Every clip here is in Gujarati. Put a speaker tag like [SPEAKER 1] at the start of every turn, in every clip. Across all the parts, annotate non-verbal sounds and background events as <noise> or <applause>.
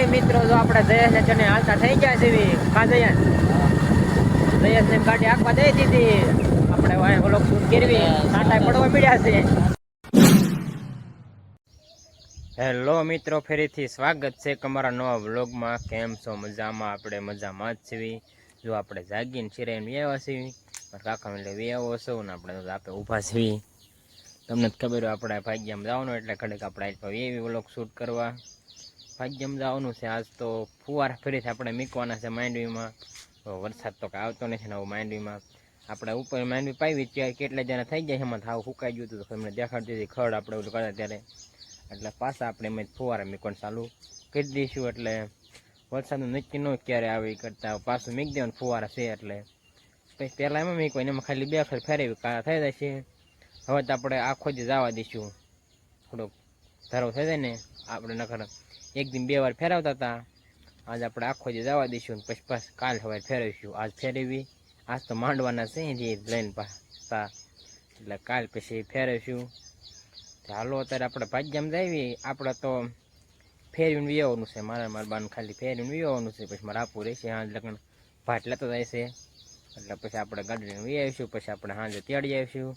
[SPEAKER 1] ફાઇનલી મિત્રો જો આપણે જયેશ ને ચને હાલતા થઈ ગયા છે કા જયેશ જયેશ ને ગાડી આખવા દઈ દીધી. આપણે વાય ઓલો શૂટ કરવી સાટા પડવા મળ્યા છે. હેલો મિત્રો, ફરીથી સ્વાગત છે તમારા નવા વ્લોગમાં. કેમ છો? મજામાં? આપણે મજામાં જ છીએ. જો આપણે જાગીને શિરાઈને વ્યાવા છીએ. કાકા એટલે વ્યાવો છો ને આપણે તો આપણે ઊભા છીએ. તમને ખબર આપણે ભાગ્યામાં જવાનું એટલે ઘડીક આપણે એવી વ્લોગ શૂટ કરવા. ભાગ્યમ જવાનું છે. આજ તો ફુવારા ફરીથી આપણે મૂકવાના છે માંડવીમાં. વરસાદ તો આવતો નથી ને આવું માંડવીમાં. આપણે ઉપર માંડવી પાવી ત્યારે કેટલા જણા થઈ જાય એમાં થાવ સુકાઈ ગયું હતું તો એમને દેખાડતી હતી. ખડ આપણે ઓલું કરતા ત્યારે. એટલે પાછા આપણે એમ ફુવારા મૂકવાનું ચાલુ કરી દઈશું. એટલે વરસાદનું નક્કી ન ક્યારે આવે કરતા પાછું મૂકી દેવાનું ફુવારા છે એટલે. પછી પહેલાં એમાં મૂકવાનું એમાં ખાલી બે વખત ફેરવી કાળા થઈ છે. હવે તો આપણે આખો જ જવા દઈશું. થોડોક ધારો થઈ જાય ને, આપણે નખર એક દિન બે વાર ફેરવતા હતા આજ આપણે આખો જે જવા દઈશું પછી પાછું કાલ સવારે ફેરવીશું. આજ ફેરવી, આજ તો માંડવાના છે જે લઈને પાછા. એટલે કાલ પછી ફેરવીશું. હાલો, અત્યારે આપણે ભાગ્યમ જાવી આપણે તો ફેરવીને વિયાવાનું છે. મારા મારા ખાલી ફેરવીને વિયાવાનું છે. પછી મારે આપવું રહેશે આજ લગ્ન ભાટ લેતો જાય એટલે પછી આપણે ગાડીને વી આવીશું પછી આપણે સાંજે તેડી આવીશું.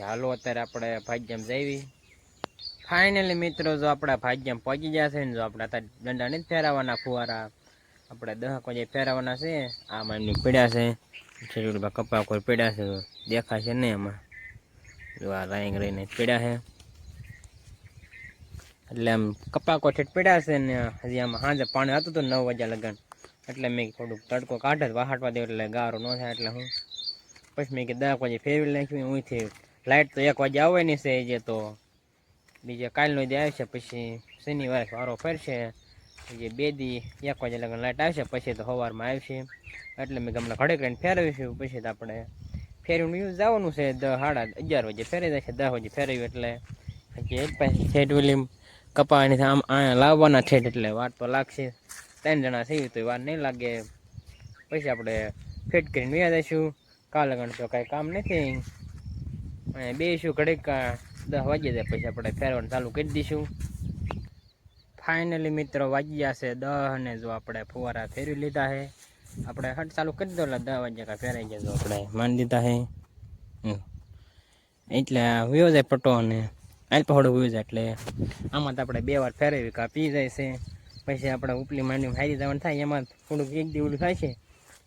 [SPEAKER 1] હાલો, અત્યારે આપણે ભાગ્યમ જાવી ફાઇનલી મિત્રો, જો આપણા ભાગ્યમ પહોંચી જશે ને જો આપણે દંડા નથી ફેરવવાના ફુવારા, આપણે દહક વાગે ફેરવવાના છે, આમાં એમની પીડ્યા છે. છેલ્લું કપા કોઈ પીડ્યા છે, દેખાશે નહીં એમાં જો આ રાઈંગ રહીને પીડ્યા છે. એટલે આમ કપા કોઠેટ પીડ્યા છે ને, હજી આમાં સાંજે પાણી હતું તો નવ વાગ્યા લગન. એટલે મેં થોડુંક તડકો કાઢે વાહાટવા દે એટલે ગારો ન થાય એટલે હું. પછી મેં કે દસ વાગે ફેરવી નાખ્યું અહીંથી લાઇટ તો એક વાગે આવવાની છે જે તો બીજે કાલનો જે આવશે, પછી શનિવારે વારો ફરશે જે બે દી, એક વાગે લગન લાઇટ આવશે, પછી તો સવારમાં આવશે. એટલે મેં ગમલા ઘડે કરીને ફેરવીશું, પછી તો આપણે ફેરવીને યુઝ જવાનું છે દસ સાડા અગિયાર વાગે ફેરવી જશે દસ વાગે ફેરવ્યું એટલે. પછી એક પાસે છેટ ઓલી કપાવાની આમ અહીંયા લાવવાના છેટ એટલે વાર તો લાગશે. ત્રણ જણા થયું તો વાર નહીં લાગે. પછી આપણે ફિટ કરીને વ્યા દઈશું કાલે ગણ તો કાંઈ કામ નથી. અને બેસીશું ઘડીક દસ વાગી જાય, પછી આપણે ફેરવાનું ચાલુ કરી દઈશું. ફાઇનલી મિત્રો વાગ્યા છે દહ ને જો આપણે ફુવારા ફેરવી લીધા છે. આપણે હટ ચાલુ કરી દો, એટલે દસ વાગ્યા કાંઈ ફેરાઈ જાય તો આપણે માની દીધા છે. એટલે વ્યો જાય પટો અને આલ પહોળું વયો જાય એટલે આમાં તો આપણે બે વાર ફેરવી કાં પી જાય છે. પછી આપણે ઉપલી માંડી હારી જવાનું થાય, એમાં થોડુંક એક દી થાય છે.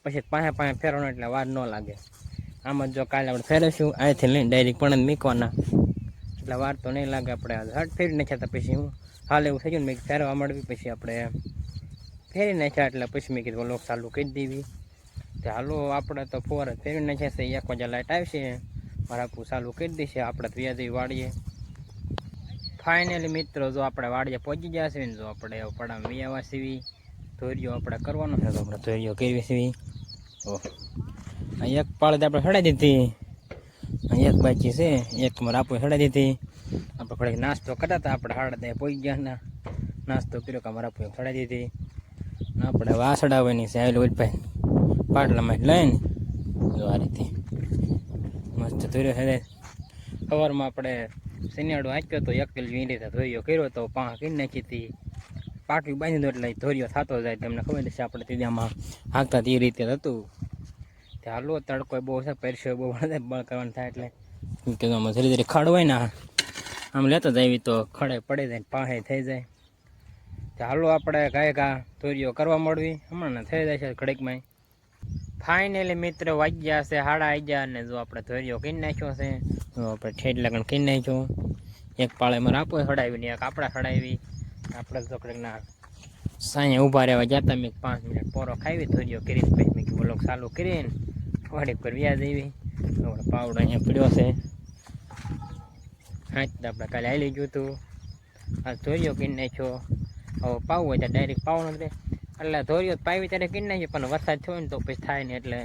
[SPEAKER 1] પછી પાસે પાસે ફેરવાનું એટલે વાર ન લાગે. આમાં જો કાલે આપણે ફેરવીશું અહીંથી લઈને ડાયરેક્ટ પણ મૂકવાના. એટલે વાર તો નહીં લાગે આપણે હટ ફેરી નાખ્યા પછી હું હાલ એવું થઈ ગયું મેં ફેરવા મળવી પછી આપણે ફેરી નાખ્યા એટલે પછી મેં કીધું લોક ચાલુ કરી દેવી. તો હાલો આપણે તો ફોર જ ફેરવી નાખ્યા છે, એક વાગ્યા લાઇટ આવશે. મારા આપું ચાલુ કરી દેશે, આપણે તો વ્યાજી વાળીએ. ફાઇનલી મિત્રો, જો આપણે વાડીએ પહોંચી ગયા છે ને જો આપણે પડામાં વ્યાવા સીવી ધોરીઓ આપણે કરવાનો છે, તો આપણે ધોરીઓ કરવી સીવી આ એક પાળે તો આપણે સડાઈ દીધી. એક બાકી છે, એક મારે આપો સડાઈ દીધી. આપણે થોડીક નાસ્તો કરતા હતા આપણે હાડા ત્યાં પહોંચી ગયા ના નાસ્તો કર્યો કે અમારા આપો સડાઈ દીધી. આપણે વાસડાવવાની છે આવેલું ઉલભાઈ પાટલામાં લઈને. જો આ રીતે. મસ્ત ધોર્યો છે સવારમાં આપણે શનિયાળો આંચ્યો તો એક કિલો રીતે ધોર્યો કર્યો તો પાંખ કરી નાખી હતી. પાટલું બાંધી દો એટલે ધોર્યો થતો જાય તમને ખબર છે આપણે ત્રીજામાં હાંકતા તે રીતે હતું. હાલો, તડકો બહુ છે પરસ્યો બહુ બળ કરવાનું થાય એટલે. શું કે આમાં ધીરે ધીરે ખડ હોય ને, આમ લેતા જાય તો ખડે પડી જાય પાસે થઈ જાય. હાલો, આપણે કાંઈ ઘા ધોરીઓ કરવા મળવી. હમણાં થઈ જાય છે ઘડીકમાં. ફાઇનલી મિત્ર વાગ્યા છે, હાડા આગ્યા અને જો આપણે ધોરીઓ કરી નાખ્યો છે. તો આપણે ઠેઠ લગન કરી નાખ્યો. એક પાળેમાં મારે આપો હડાવી ને એક આપણા હડાવી. આપણે તો ના સાંજે ઊભા રહેવા જતા મેં પાંચ મિનિટ પોરો ખાવી ધોરીઓ કરીને પછી મેં કીધું બ્લોક ચાલુ કરીને વાડી પર વ્યાજ આવી. આપણે પાવડો અહીંયા પડ્યો છે. હા તો આપણે કાલે આવી ગયું હતું. આ ધોર્યો કરી નાખ્યો. હવે પાવું હોય તો ડાયરેક્ટ પાવાનું રહે એટલે ધોર્યો પાવી ત્યારે કરી નાખ્યો, પણ વરસાદ થયો ને તો પછી થાય ને એટલે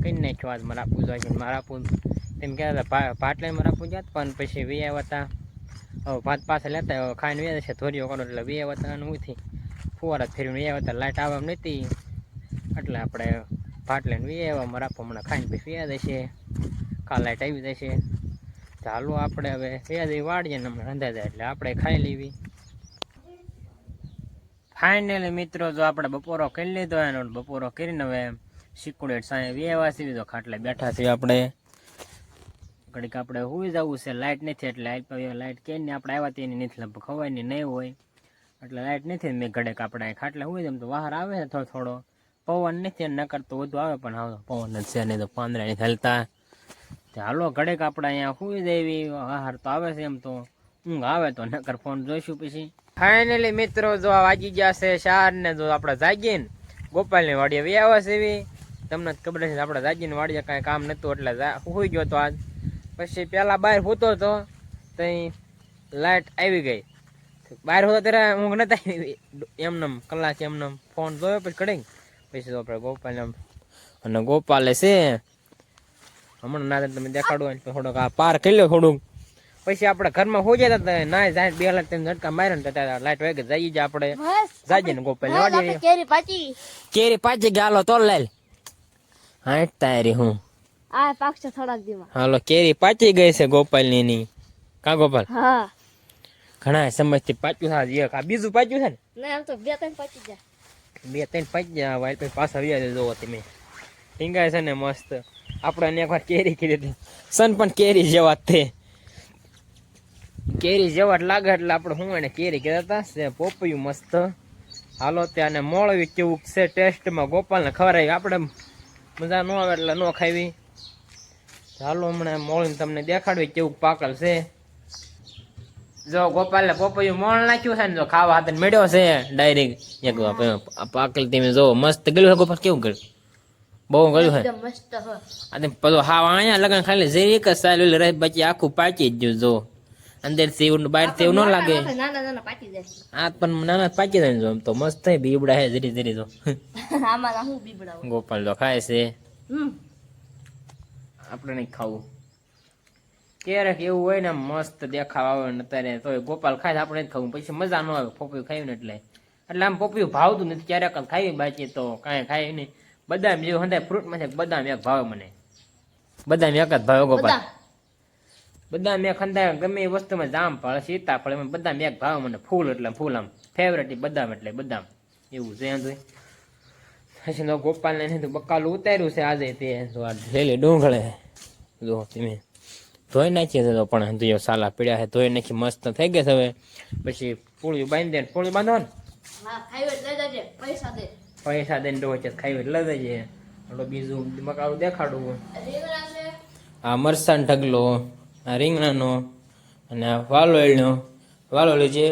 [SPEAKER 1] કરી નાખ્યો આજ મારા આપવું જોઈએ મારા આપવું. તેમ કહેતા હતા પાટલે મારા આપવું જાત, પણ પછી વી આવ્યા હતા હવે ભાત પાછા લેતા ખાઈને વ્યા છે ધોર્યો કરો એટલે વી આવ્યા હતા ફુવારા ફેરવીને આવ્યા હતા લાઇટ આવવા નથી એટલે આપણે ભાત લઈને વી આવ્યા મારે આપવા હમણાં ખાઈને પછી વ્યા જશે. કાલાઇટ આવી જશે. ચાલો આપણે હવે વ્યાજ વાળીએ ને હમણાં રંધાઈ જાય એટલે આપણે ખાઈ લેવી. ફાઇનલી મિત્રો, જો આપણે બપોરો કરી લીધો એનો બપોરો કરીને હવે સિક્યુરેટ સાંજે વ્યવા સીવી તો ખાટલે બેઠા છીએ આપણે. ઘડીક આપણે હુઈ જવું છે લાઇટ નથી એટલે લાઇટ લાઇટ કે ને આપણે આવ્યા તેની નથી, લગભગ ખવાયની નહીં હોય. એટલે લાઇટ નથી મેં ઘડેક આપણે ખાટલે હોય જમ તો બહાર આવે છે થોડો થોડો. પવન નથી ન કરતો વધુ આવે, પણ હવે પવન છે, નહીં તો પાંદડા નહીં હલતા. ચાલો ઘડેક આપણે અહીંયા સુઈ દેવી આહાર તો આવે છે એમ તો. ઊંઘ આવે તો નકર ફોન જોઈશું પછી. ફાઇનલી મિત્રો, જો આ વાગી ગયા છે શાર ને જો આપણે જાગીએ ને, ગોપાલની વાડીએ વ્યાવા છે એવી. તમને ખબર છે આપણે જાગીને વાડીએ કાંઈ કામ નહોતું એટલે સુઈ ગયો તો આજ. પછી પહેલાં બહાર હોતો તો ત્યાં લાઇટ આવી ગઈ. બહાર હોતો ત્યારે ઊંઘ નતા આવી. એમનેમ કલાક એમનેમ ફોન જોયો, પછી કડી પછી તો આપણે ગોપાલ અને ગોપાલે છે. હમણાં ના તમે દેખાડો થોડોક આ પાર કરી લો થોડુંક. પછી આપણે ઘરમાં હોઈ જતા હતા ના જાય બે લાખ ત્રણ ઝટકા મારે ને ત્યારે લાઈટ વાગે જઈએ જ આપણે. જાજે ને ગોપાલ લેવા
[SPEAKER 2] કેરી પાચી.
[SPEAKER 1] કેરી પાછી ગયા હાલો તો લઈ હાઈટ તારી હું.
[SPEAKER 2] આ પાકશે થોડાક દીમાં.
[SPEAKER 1] હાલો કેરી પાચી ગઈ છે ગોપાલની. કા ગોપાલ?
[SPEAKER 2] હા.
[SPEAKER 1] ઘણા સમજથી પાચ્યું થાય એક. આ બીજું પાચ્યું છે ને?
[SPEAKER 2] ના આમ તો બે ત્રણ પાચી જાય
[SPEAKER 1] બે ત્રણ પાચી ગયા વાય પછી પાછા વ્યા જોવો તમે. ટીંગાય છે ને મસ્ત. આપણે એકવાર કેરી કીધી હતી. સન પણ કેરી જેવા તે. કેરી જેવા લાગે એટલે આપણે હું એને કેરી કહેતા હતા? પોપૈયું મસ્ત. હાલો ત્યાં અને મોળવી કેવું છે ટેસ્ટમાં. ગોપાલને ખવડાવી આપણે મજા ન આવે એટલે ન ખાવી. હાલો હમણાં મોળીને તમને દેખાડવી કેવું પાકલ છે. જો ગોપાલે પોપૈયું મોણ નાખ્યું છે ને જો ખાવા હાથે મેળ્યો છે ડાયરેક્ટ એક પાકલ તમે જો મસ્ત ગયું છે ગોપાલ કેવું ગયું બહુ ગયું છે.
[SPEAKER 2] મસ્ત
[SPEAKER 1] અને પેલો હા અહીંયા લગન ખાલી જે એક જ સાલ રહે પછી આખું પાકી જ ગયું જો. અંદર સેવું બહાર સેવું ન લાગે. આ પણ નાના પાકી જાય જો તો મસ્ત થાય બીબડા હે ધીરે ધીરે જો. <laughs>
[SPEAKER 2] હું
[SPEAKER 1] ગોપાલ તો ખાય છે. આપણે નહીં ખાવું. ક્યારેક એવું હોય ને મસ્ત દેખાવ આવે ને અત્યારે તો ગોપાલ ખાય આપણે ખાવું. પછી મજા ન આવે પોપિયું ખાયું ને એટલે. એટલે આમ પોપિયું ભાવતું નથી ક્યારેક ખાવી બાકી તો કાંઈ ખાય નહીં. બદામ જેવું હંધાય ફ્રૂટમાંથી બદામ એક ભાવે મને. બદામ એક જ ભાવે ગોપાલ.
[SPEAKER 2] બધા
[SPEAKER 1] બદામ એક હંધાય ગમે એ વસ્તુમાં જામ ફળ સીતાફળ એમાં બદામ એક ભાવે મને. ફૂલ એટલે ફૂલ આમ. ફેવરેટ બદામ એટલે બદામ. એવું છે એમ પછી ગોપાલને બકાલું ઉતાર્યું છે આજે તે. ડુંગળે. જો તમે. ધોઈ નાખીએ છે તો પણ જો સાલા પીડ્યા છે. ધોઈ નાખી મસ્ત થઈ ગયા છે હવે. પછી પૂળિયું બાંધી દે પૂળિયું બાંધો ને.
[SPEAKER 2] પૈસા
[SPEAKER 1] દઈને ડો છે ખાઈ એટલે લઈ જઈએ એટલે બીજું મકાળું દેખાડવું. આ મરસાન ઢગલો આ રીંગણાનો અને આ વાલોળનો. વાલોળ જે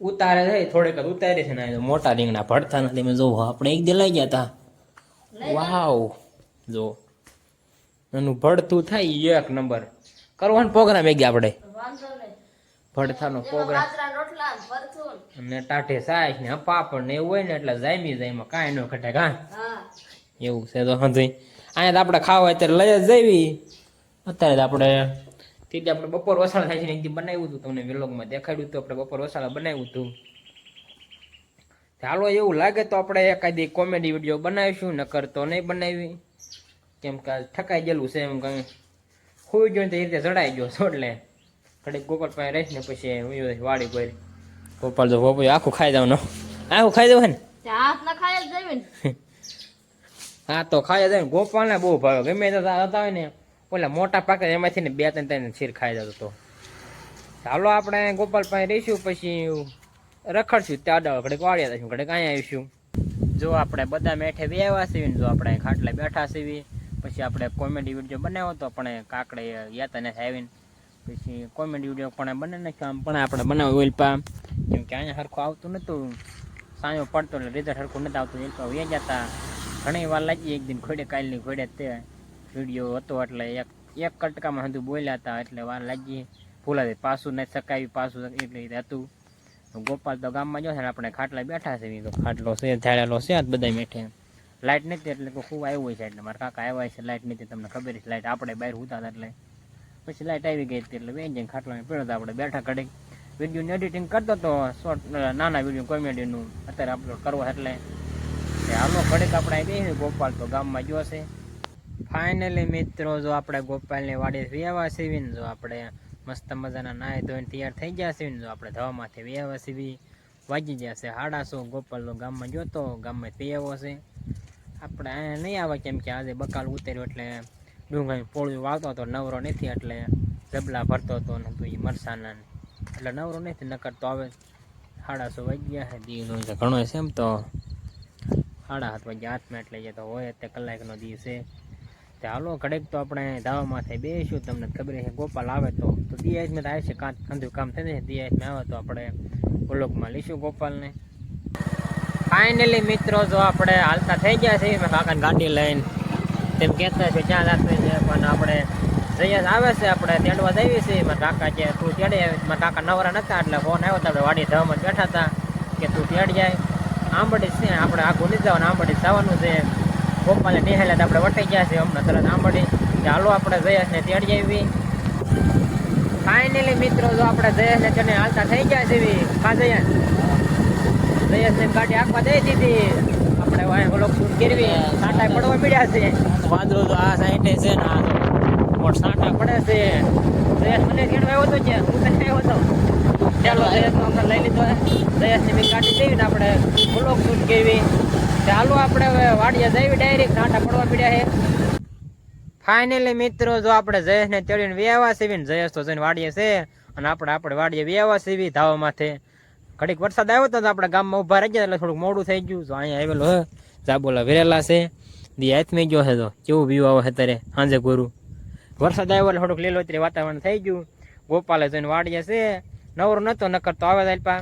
[SPEAKER 1] ઉતારે છે થોડેક જ ઉતારે છે ને મોટા રીંગણા ભરતા નથી. મેં જોવો આપણે એક દી લઈ ગયા હતા વાવ. જો એનું ભડતું થાય એક નંબર. કરવાનો પ્રોગ્રામ એક ગયા આપણે.
[SPEAKER 2] ભડથાનો
[SPEAKER 1] પ્રોગ્રામ.
[SPEAKER 2] ને
[SPEAKER 1] ટાઢે સાસ ને પાપડ ને એવું હોય ને એટલે જામી જાયમાં કાંઈ ન ઘટે કાં.
[SPEAKER 2] હા.
[SPEAKER 1] એવું છે તો હા અહીંયા તો આપણે ખાવા અત્યારે લઈ જ જવી. અત્યારે આપણે તેથી આપણે બપોર વસાળા થાય છે એકથી બનાવ્યું હતું તમને વિલોગમાં દેખાડ્યું હતું આપણે બપોર વસાળા બનાવ્યું હતું. ચાલો એવું લાગે તો આપણે એકાદી કોમેડી વીડિયો બનાવીશું નકર તો નહીં બનાવી. કેમ કે ઠકાઈ ગયેલું છે એમ કંઈ. હોઈ ગયો ને એ રીતે જડાઈ ગયો છો એટલે ઘડીક ગોપાલ પાસે રહીને પછી હું વાડી કોઈ ગોપાલ તો ગોપાલ આખું ખાઈ જવાનું આખું ખાઈ જવું ને
[SPEAKER 2] હાથ ના ખાય જ ને <laughs>
[SPEAKER 1] હા તો ખાઈ જાય ને. બહુ ભાવે. ગમે તે હતા હોય ને ઓલા મોટા પાકે એમાંથી ને બે ત્રણ ત્રણ શીર ખાઈ જતો હતો. ચાલો આપણે ગોપાલ પાસે રહીશું પછી રખડશું. ત્યાં આગળ ઘડીક વાળ્યા ઘડીક અહીંયા આવીશું. જો આપણે બધા મેઠે બેવા છીએ ને જો આપણે ખાટલે બેઠા છીએ. પછી આપણે કોમેડી વીડિયો બનાવ્યો હતો પણ કાકડે ગયા હતા ને આવીને પછી કોમેડી વીડિયો પણ બને નથી આમ પણ આપણે બનાવ્યો ઓઇલપા કેમ કે અહીંયા સરખું આવતું નહોતું સાંજો પડતો એટલે રિઝલ્ટ સરખું નથી આવતું. ઓઇલપા વ્યા જતા ઘણી વાર લાગી. એક દિન ખોડે કાલની ખોડે તે વીડિયો હતો એટલે એક એક કટકામાં હતું બોલ્યા હતા એટલે વાર લાગી. ભૂલાતી પાછું નથી શકાવી પાછું એટલે રીતે હતું. ગોપાલ તો ગામમાં જો છે આપણે ખાટલા બેઠા છે. ખાટલો છે ઝાડેલો છે બધા મેઠે લાઇટ નથી એટલે ખૂબ આવ્યું હોય છે એટલે મારા કાકા આવ્યા છે લાઇટ નથી, તમને ખબર છે લાઇટ આપણે બહાર ઉતા હતા એટલે. પછી લાઇટ આવી ગઈ હતી એટલે બેન જઈને ખાટલા પીડો હતો, આપણે બેઠા ઘડીક વિડીયોનું એડિટિંગ કરતો હતો શોર્ટ નાના વીડિયો કોમેડીનું અત્યારે અપલોડ કરવા એટલે. તે હાલો, ઘડીક આપણે આવી બેસી ગોપાલ તો ગામમાં જોશે ફાઇનલી મિત્રો, જો આપણે ગોપાલની વાડી વ્યવા સીવીને જો આપણે મસ્ત મજાના નાહી ધોઈને તૈયાર થઈ ગયા ને જો આપણે ધવામાંથી વ્યાવા સીવી. વાગી ગયા છે હાડાસો ગોપાલનો ગામમાં જોતો ગામમાં પીવો છે. આપણે અહીંયા નહીં આવે કેમ કે આજે બકાલ ઉતર્યો એટલે ડુંગર પોળું વાવતો હતો, નવરો નથી એટલે જબલા ભરતો હતો ને તો એ મરસાના એટલે નવરો નથી, નકર તો હવે હાડાસો વાગ્યા છે દીવનો ઘણો છે એમ તો. સાડા હાથ વાગ્યા હાથમાં એટલે જે તો હોય તે કલાકનો દિવસ છે. તે હાલો, ઘડેક તો આપણે ધાવામાં થઈ બેસીશું, તમને ખબર છે, ગોપાલ આવે તો. તો દિયાજમાં થાય છે કાં કંધું કામ થઈ ને દિયાજમાં આવે તો આપણે બ્લોકમાં લઈશું ગોપાલને. ફાઇનલી મિત્રો, જો આપણે હાલતા થઈ ગયા છીએ મેં કાકાની ગાડી લઈને. તેમ કહેતા છે ક્યાં રાખવી છે, પણ આપણે જયેશ આવે છે, આપણે તેડવા જઈએ છીએ. મારા કાકા કે, તું તેડે. મારા કાકા નવરા નતા, એટલે ફોન આવ્યો તો આપણે વાડી ધાવામાં બેઠા હતા, કે તું તેડ જાય. આંબડી છે, આપણે આખું નહીં જવાનું, આંબડી જવાનું છે. ગોપાલે નિહાળ્યા આપણે વટાઈ ગયા છે હમણાં તરત આંબડી. ચાલો આપણે જઈએ ને તેડી આવી ફાઇનલી મિત્રો, જો આપણે જયેશને તેને હાલતા થઈ ગયા છે કા જયેશ જયેશને ગાડી આખવા દઈ દીધી. આપણે વાય ઓલો કરવી સાંટા પડવા પડ્યા છે. વાદળો તો આ સાઈડે છે ને આ તો. મોટ સાંટા પડે છે. જયેશ મને કેળવા આવ્યો હતો કે હું તને આવ્યો હતો ચાલો જયેશ આપણે લઈ લીધો જયેશની મેં ગાડી દેવી ને આપણે બ્લોક શૂટ કેવી ચાલો આપણે હવે વાડીએ જઈએ ડાયરેક્ટ સાંટા પડવા મળ્યા છે ફાઇનલી મિત્રો જો આપણે જયેશને ચડીને વ્યાવા સીવી ને જયેશ તો જઈને વાડીએ છે. અને આપણે આપણે વાડીએ વ્યાવા સીવી ધાવા માથે ઘડીક વરસાદ આવ્યો તો આપણે ગામમાં ઊભા રહી ગયા એટલે થોડુંક મોડું થઈ ગયું. તો અહીંયા આવેલો હે, જાબોલા વેરેલા છે. દી હાથમાં ગયો છે તો, કેવું વ્યૂ આવે અત્યારે સાંજે ગોરું. વરસાદ આવ્યો એટલે થોડુંક લીલોતરી વાતાવરણ થઈ ગયું. ગોપાલે જઈને વાડીએ છે. નવરો નતો, નકર તો આવે પા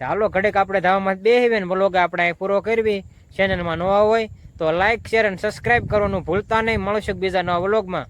[SPEAKER 1] હાલો, ઘડીક આપણે ધાવામાં બેસીએ ને બ્લોગ આપણે પૂરો કરવી. ચેનલમાં નવા હોય તો લાઇક શેર અને સબસ્ક્રાઇબ કરવાનું ભૂલતા નહીં. મળશે બીજા નવા વ્લોગમાં